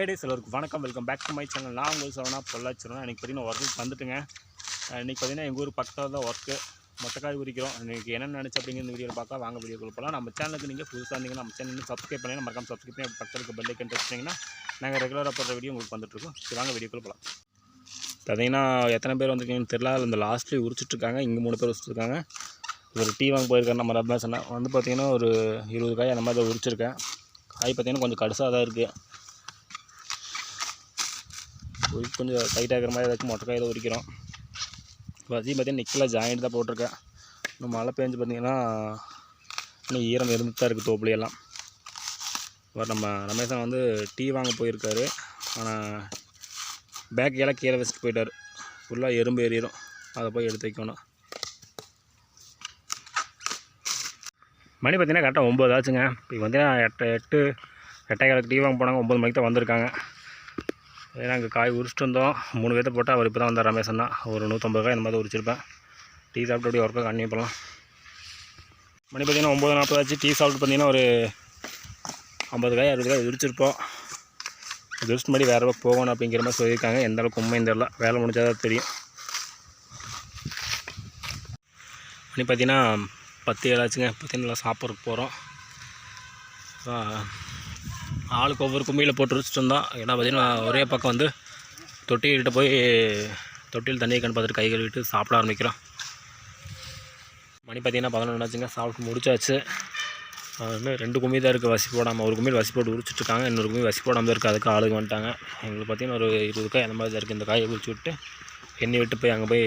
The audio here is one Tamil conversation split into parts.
ஹேடே சிலருக்கு வணக்கம். Welcome back to my channel நான் உங்களுக்கு சொல்லணும் பொள்ளாச்சிரோம் எனக்கு பார்த்தீங்கன்னா ஒர்க்கு வந்துட்டுங்க. இன்றைக்கி பார்த்தீங்கன்னா எங்கள் ஊர் பக்கத்தில் தான் ஒர்க்கு மொட்டைக்காய் உரிக்கிறோம். இன்றைக்கி என்ன நினச்சி அப்படிங்கிற இந்த வீடியோவில் பார்க்க வாங்க வீடியோக்குள்ள போகலாம் நம்ம சேனலுக்கு நீங்கள் புதுசாக இருந்தீங்கன்னா நம்ம சேனல் சப்ஸ்கிரைப் பண்ணி மறக்காம சப்ஸ்கிரைப் பண்ணி பக்கத்துக்கு பெல் ஐக்கன் டச் பண்ணிங்கன்னா நாங்கள் ரெகுலராக போடுற வீடியோ உங்களுக்கு வந்துட்டுருக்கோம் சரி வாங்க வீடியோக்குள்ள போகலாம் பார்த்தீங்கன்னா எத்தனை பேர் வந்திருக்கீங்கன்னு தெரியல. இந்த லாஸ்ட்லேயே உரிச்சிட்ருக்காங்க இங்கே மூணு பேர் வச்சுருக்காங்க ஒரு டீ வாங்க போயிருக்காரு நம்ம ரப்பா சொன்னேன். வந்து பார்த்தீங்கன்னா ஒரு இருபது காய் அந்த மாதிரி உரிச்சிருக்கேன். காய் பார்த்தீங்கன்னா கொஞ்சம் கடுசாக தான் இருக்குது கொஞ்சம் டைட்டாக இருக்கிற மாதிரி ஏதாச்சும் மொட்டை ஏதோ உரிக்கிறோம். அதையும் பார்த்தீங்கன்னா நிக்கில் ஜாயிண்ட் தான் போட்டிருக்கேன். இன்னும் மழை பெஞ்சு பார்த்திங்கன்னா இன்னும் ஈரம் இருந்துட்டு தான் இருக்குது தோப்புலையெல்லாம் இப்போ நம்ம ரமேஷன் வந்து டீ வாங்க போயிருக்காரு. ஆனால் பேக்கையெல்லாம் கீழே வச்சுட்டு போயிட்டார். ஃபுல்லாக எறும்பு ஏறிடும் அதை போய் எடுத்து வைக்கணும். மணி பார்த்தீங்கன்னா கரெக்டாக ஒம்பது ஆச்சுங்க. இப்போ வந்து எட்டு எட்டு எட்டாயிரத்துக்கு டீ வாங்க போனாங்க. ஒம்பது மணிக்கு தான் வந்திருக்காங்க. ஏன்னா அங்கே காய் உரிச்சிட்டு வந்தோம். மூணு பேர்த்த போட்டால் அவர் இப்போ தான் வந்தார் ரமேஷன் தான் ஒரு நூற்றம்பது காய் இந்த மாதிரி உரிச்சிருப்பேன். டீ சாப்பிட்டு அப்படியே ஒர்க்கை கண்டினியூ பண்ணலாம் மணி பார்த்தீங்கன்னா ஒம்பது நாற்பது ஆச்சு. டீ சாப்பிட்டு பார்த்தீங்கன்னா ஒரு ஐம்பது காய் அறுபது காய் உரிச்சிருப்போம். உரிச்சிட்டு மாதிரி வேறு பக்கம் போகணும் அப்படிங்கிற மாதிரி சொல்லியிருக்காங்க. எந்த அளவுக்கு உண்மையும் தெரில வேலை முடிஞ்சாதான் தெரியும். மணி பார்த்தீங்கன்னா பத்து ஏழாச்சுங்க பார்த்தீங்கன்னா சாப்பிட்றதுக்கு போகிறோம் ஆளுக்கு ஒவ்வொரு கும்மியில் போட்டு வச்சுட்டு இருந்தோம் ஏன்னா பார்த்தீங்கன்னா ஒரே பக்கம் வந்து தொட்டிக்கிட்ட போய் தொட்டியில் தண்ணியை கண்டு பார்த்துட்டு கை கழுவிட்டு சாப்பிட ஆரம்பிக்கிறோம். மணி பார்த்தீங்கன்னா பதினொன்று ஆச்சுங்க சாப்பிட்டு முடிச்சாச்சு. அது இன்னும் ரெண்டு கும்மி தான் இருக்குது வசி போடாமல் ஒரு கும்மியில் வசி போட்டு உரிச்சிட்டு இருக்காங்க. இன்னொரு கும்மி வசி போடாமல் இருக்குது அதுக்கு ஆளுங்க வந்துட்டாங்க. எங்களுக்கு பார்த்தீங்கன்னா ஒரு இருபது காய் அந்த மாதிரி தான் இருக்குது இந்த காயை உரிச்சு விட்டு எண்ணெய் விட்டு போய் அங்கே போய்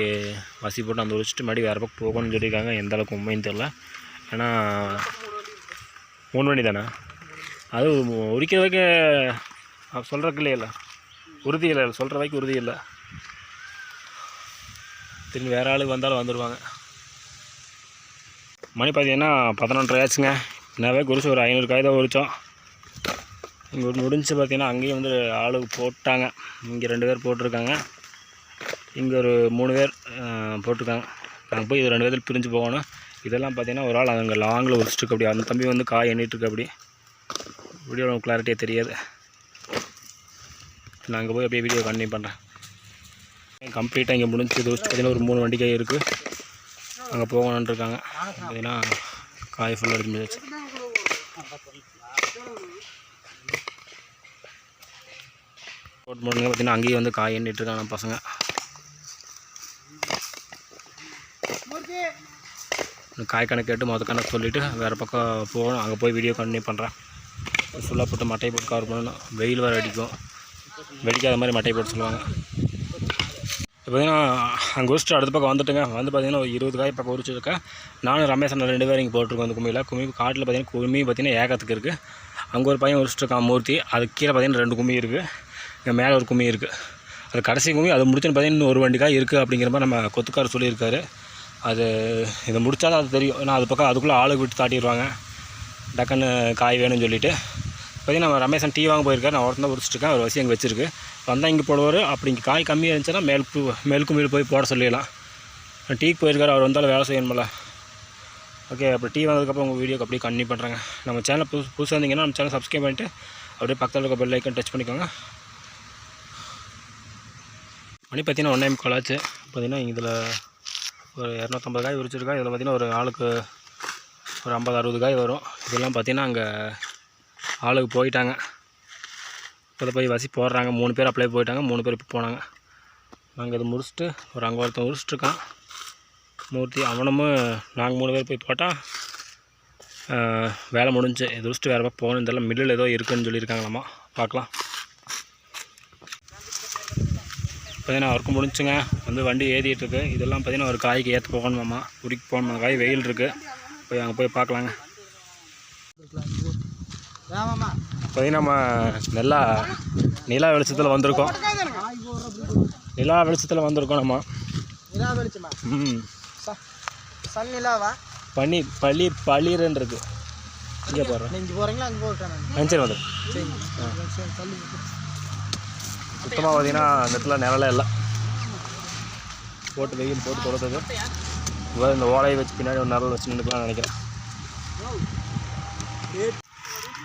வசி போட்டு அந்த உரிச்சிட்டு மறுபடியும் வேறு பக்கம் போகணும்னு சொல்லியிருக்காங்க. எந்த அளவுக்கு உண்மைன்னு தெரில ஏன்னா மூணு மணி தானே? அது உரிக்கிற வரைக்கும் சொல்கிறக்கு இல்லையில உறுதி இல்லை சொல்கிற வரைக்கும் உறுதி இல்லை திரும்பி வேறு ஆளுக்கு வந்தாலும் வந்துடுவாங்க மணி பார்த்தீங்கன்னா பதினொன்றரை ஆச்சுங்க. என்னவே குறிச்சு ஒரு ஐநூறு காய் தான் உரித்தோம் இங்கே முடிஞ்சு பார்த்தீங்கன்னா அங்கேயும் வந்து ஆளுக்கு போட்டாங்க. இங்கே ரெண்டு பேர் போட்டிருக்காங்க. இங்கே ஒரு மூணு பேர் போட்டிருக்காங்க. அங்கே போய் இது ரெண்டு பேர்த்தில் பிரிஞ்சு போகணும். இதெல்லாம் பார்த்தீங்கன்னா ஒரு ஆள் அங்கே லாங்கில் உரிச்சிட்டு அப்படி அந்த தம்பி வந்து காய் எண்ணிட்டு இருக்கு அப்படி வீடியோ கிளாரிட்டியாக தெரியாது. நான் அங்கே போய் அப்படியே வீடியோ கண்டினியூ பண்ணுறேன் கம்ப்ளீட்டாக இங்கே முடிஞ்சு இது பார்த்தீங்கன்னா ஒரு மூணு வண்டிக்காய் இருக்குது அங்கே போகணுன்ட்ருக்காங்க பார்த்தீங்கன்னா காய் ஃபுல்லாக எடுத்து முடியாச்சு போட்டு முடிஞ்சு பார்த்தீங்கன்னா அங்கேயும் வந்து காய் எண்ணிட்டுருக்காங்க பசங்க. காய் கணக்கு கேட்டு மொத்த கணக்கு சொல்லிவிட்டு வேறு பக்கம் போகணும். அங்கே போய் வீடியோ கண்டினியூ பண்ணுறேன் ஃபுல்லாக போட்டு மட்டையை போட்டு கவர் பண்ணணும். வெயில் வேறு அடிக்கும். வெடிக்காத மாதிரி மட்டையை போட்டு சொல்லுவாங்க. இப்போ பார்த்தீங்கன்னா அங்கே உரிச்சிட்டு அடுத்த பக்கம் வந்துட்டுங்க. வந்து பார்த்தீங்கன்னா ஒரு இருபது காய் பக்கம் உரிச்சிருக்கேன் நானும் ரமேஷ் அண்ணன் ரெண்டு பேரும் இங்கே போட்டிருக்கோம் அந்த கும்மியில். கும்மி காட்டில் பார்த்தீங்கன்னா கும்மி பார்த்தீங்கன்னா ஏகத்துக்கு இருக்குது அங்கே ஒரு பையன் உரிச்சிட்ருக்கான் மூர்த்தி. அதுக்கு கீழே பார்த்தீங்கன்னா ரெண்டு கும்மி இருக்குது இங்கே மேலே ஒரு கும்மி இருக்குது அது கடைசி கும்மி அது முடிச்சுன்னு பார்த்தீங்கன்னா இன்னும் ஒரு வண்டி காய் இருக்குது அப்படிங்கிற மாதிரி நம்ம கொத்துக்கார் சொல்லியிருக்காரு. அது இதை முடிச்சாதான் அது தெரியும். ஏன்னா அது பக்கம் அதுக்குள்ளே ஆளுக்கு விட்டு தாட்டிடுவாங்க. டக்குன்னு காய் வேணும்னு சொல்லிவிட்டு பார்த்தீங்கன்னா நம்ம ரமேஷன் டீ வாங்க போயிருக்காரு. நான் ஒருத்தன் தான் உரிச்சிட்ருக்கேன் ஒரு வசி அங்கே வச்சிருக்கு. வந்தால் இங்கே போடுவார். அப்படி இங்கே காய் கம்மியாக இருந்துச்சுன்னா மேல் மேல் போய் போட சொல்லிடலாம். டீக்கு போயிருக்காரு. அவர் வந்தாலும் வேலை செய்யணுமில்ல ஓகே அப்புறம் டீ வந்ததுக்கப்புறம் உங்கள் வீடியோக்கு அப்படியே கண்டினியூ பண்ணுறேங்க நம்ம சேனல் புதுசு புதுசாக இருந்தீங்கன்னா நம்ம சேனல் சப்ஸ்கிரைப் பண்ணிட்டு அப்படியே பக்கத்தில் இருக்க பெல் ஐக்கன் டச் பண்ணிக்கோங்க. மணி பார்த்தீங்கன்னா ஒன் முக்கால் ஆச்சு. பார்த்தீங்கன்னா இதில் ஒரு இரநூத்தம்பது காய் உரிச்சிருக்கா இதில் பார்த்தீங்கன்னா ஒரு ஆளுக்கு ஒரு ஐம்பது அறுபது காய் வரும். இதெல்லாம் பார்த்தீங்கன்னா அங்கே ஆளுக்கு போயிட்டாங்க. இப்போ போய் வசி போடுறாங்க. மூணு பேர் அப்ளை போயிட்டாங்க. மூணு பேர் இப்போ போனாங்க. நாங்கள் இதை முடிச்சுட்டு ஒரு அங்கே ஒருத்தன் முடிச்சுட்ருக்கான் மூர்த்தி அவனும் நாங்கள் மூணு பேர் போய் போட்டால் வேலை முடிஞ்சு. இது முடிச்சுட்டு வேறு போகணும் இதெல்லாம் மில்லில் ஏதோ இருக்குன்னு சொல்லியிருக்காங்களாம்மா பார்க்கலாம். பார்த்தீங்கன்னா ஒர்க்கு முடிஞ்சுங்க. வந்து வண்டி ஏறிட்டுருக்கு. இதெல்லாம் பார்த்தீங்கன்னா ஒரு காய்க்கு ஏற்று போகணுமாம்மா. உரிக்கு போகணுமா காய் வெயில் இருக்குது போய் அங்கே போய் பார்க்கலாங்க. பார்த்தீங்கன்னா நம்ம நல்லா நிலா வெளிச்சத்தில் வந்திருக்கோம். நிலா வெளிச்சத்தில் வந்திருக்கோம் நம்ம. நிலா வெளிச்சமா? ம். சன் நிலாவா? பனி பளி பளிரன்னு இருக்கு. இங்கே அங்க போட்டேன் சரி. வந்து சுத்தமாக பார்த்தீங்கன்னா அந்த இடத்துல நிழலே இல்லை. போட்டு வெயில் போட்டு தொடுத்தது. இந்த ஓலையை வச்சு பின்னாடி ஒரு நிழல் வச்சு நின்றுக்கலாம்னு நினைக்கிறேன்.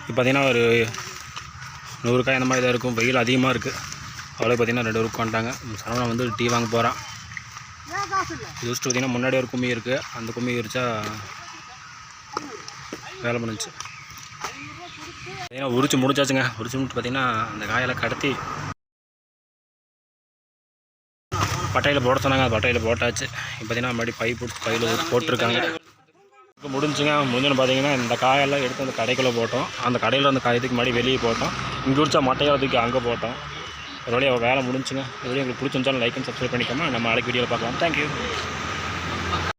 இப்போ பார்த்தீங்கன்னா ஒரு நூறு காய் அந்த மாதிரி தான் இருக்கும். வெயில் அதிகமாக இருக்குது அவ்வளோ பார்த்தீங்கன்னா ரெண்டு பேருக்கு வந்துட்டாங்க. சரவணன் வந்து டீ வாங்க போகிறான் ஏன் பார்த்திங்கன்னா முன்னாடி ஒரு கும்மி இருக்குது அந்த கும்மி எரிச்சா வேலை பண்ணுச்சு பார்த்தீங்கன்னா உரிச்சு முடிச்சாச்சுங்க. உரிச்சு முடிச்சு பார்த்தீங்கன்னா அந்த காயெல்லாம் கடத்தி பட்டையில் போட சொன்னாங்க. அது பட்டையில் போட்டாச்சு. இப்போ பார்த்தீங்கன்னா மறுபடியும் பை பிடிச்சி பையில் போட்டிருக்காங்க. முடிஞ்சுங்க. முடிஞ்சுன்னு பார்த்தீங்கன்னா இந்த காயெல்லாம் எடுத்து அந்த கடைக்குள்ளே போட்டோம். அந்த கடையில் அந்த காயத்துக்கு முன்னாடி வெளியே போட்டோம். இங்கே உரிச்சா மட்டையாளத்துக்கு தூக்கி அங்கே போட்டோம். ஒரு வழியாக வேலை முடிஞ்சுங்க. இது வழியாக உங்களுக்கு பிடிச்சிருந்தாலும் லைக் அண்ட் சப்ஸ்கிரைப் பண்ணிக்கோமா நம்ம நாளைக்கு வீடியோவில் பார்க்கலாம். தேங்க்யூ